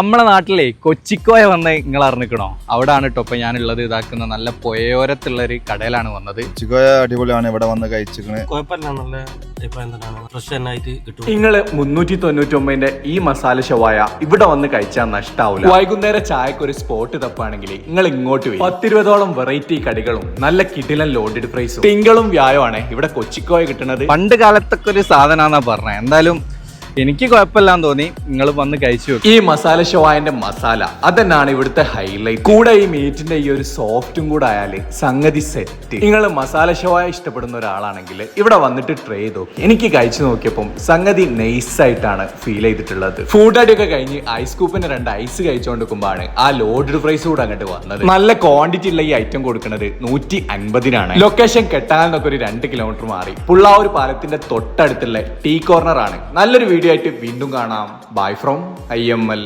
നമ്മളെ നാട്ടിലെ കൊച്ചിക്കോയ വന്ന് നിങ്ങൾ അറിഞ്ഞിക്കണോ? അവിടാണ് കേട്ടോ ഇപ്പൊ ഞാനുള്ളത്. ഇതാക്കുന്ന നല്ല പുഴയോരത്തുള്ള ഒരു കടയിലാണ് വന്നത്. കൊച്ചിക്കോയ അടിപൊളിയാണ് ഇവിടെ വന്ന് കഴിച്ചിക്കണ്. നിങ്ങൾ നല്ല അഭിപ്രായം തന്നെയാണ് ഫ്രഷ് ആയിട്ട് കിട്ടും. നിങ്ങൾ മുന്നൂറ്റി തൊണ്ണൂറ്റി ഒമ്പതിന്റെ ഈ മസാല ഷവായ ഇവിടെ വന്ന് കഴിച്ചാൽ നഷ്ടാവില്ല വൈകുന്നേരം ചായക്ക് ഒരു സ്പോട്ട് തപ്പാണെങ്കിൽ നിങ്ങൾ ഇങ്ങോട്ട് വരും. പത്തിരുപതോളം വെറൈറ്റി കടികളും നല്ല കിടിലൻ ലോഡഡ് ഫ്രൈസും തിങ്കളും വ്യായമാണ് ഇവിടെ കൊച്ചിക്കോയ കിട്ടുന്നത് പണ്ട് കാലത്തൊക്കെ ഒരു സാധനമാണെന്നാ പറഞ്ഞത് എന്തായാലും എനിക്ക് കുഴപ്പമില്ലാന്ന് തോന്നി. നിങ്ങൾ വന്ന് കഴിച്ചു ഈ മസാല ഷോവായന്റെ മസാല അതന്നാണ് ഇവിടുത്തെ ഹൈലൈറ്റ് കൂടെ ഈ മീറ്റിന്റെ ഈ ഒരു സോഫ്റ്റും കൂടെ ആയാൽ സംഗതി സെറ്റ് നിങ്ങൾ മസാല ഷോവായ ഇഷ്ടപ്പെടുന്ന ഒരാളാണെങ്കിൽ ഇവിടെ വന്നിട്ട് ട്രൈ ചെയ്തു നോക്കി. എനിക്ക് കഴിച്ചു നോക്കിയപ്പോൾ സംഗതി നൈസ് ആയിട്ടാണ് ഫീൽ ചെയ്തിട്ടുള്ളത്. ഫുഡ് അടിയൊക്കെ കഴിഞ്ഞ് ഐസ് കൂപ്പിന് രണ്ട് ഐസ് കഴിച്ചുകൊണ്ടിരിക്കുമ്പോഴാണ് ആ ലോഡഡ് ഫ്രൈസ് കൂടെ അങ്ങോട്ട് വന്നത്. നല്ല ക്വാണ്ടിറ്റി ഉള്ള ഈ ഐറ്റം കൊടുക്കുന്നത് നൂറ്റി അൻപതിനാണ് ലൊക്കേഷൻ കെട്ടാൽ നിന്നൊക്കെ ഒരു രണ്ട് കിലോമീറ്റർ മാറി. പുള്ളാവൂർ പാലത്തിന്റെ തൊട്ടടുത്തുള്ള ടീ കോർണർ ആണ്. നല്ലൊരു വീഡിയോ ആയിട്ട് വീണ്ടും കാണാം. Bye from I M L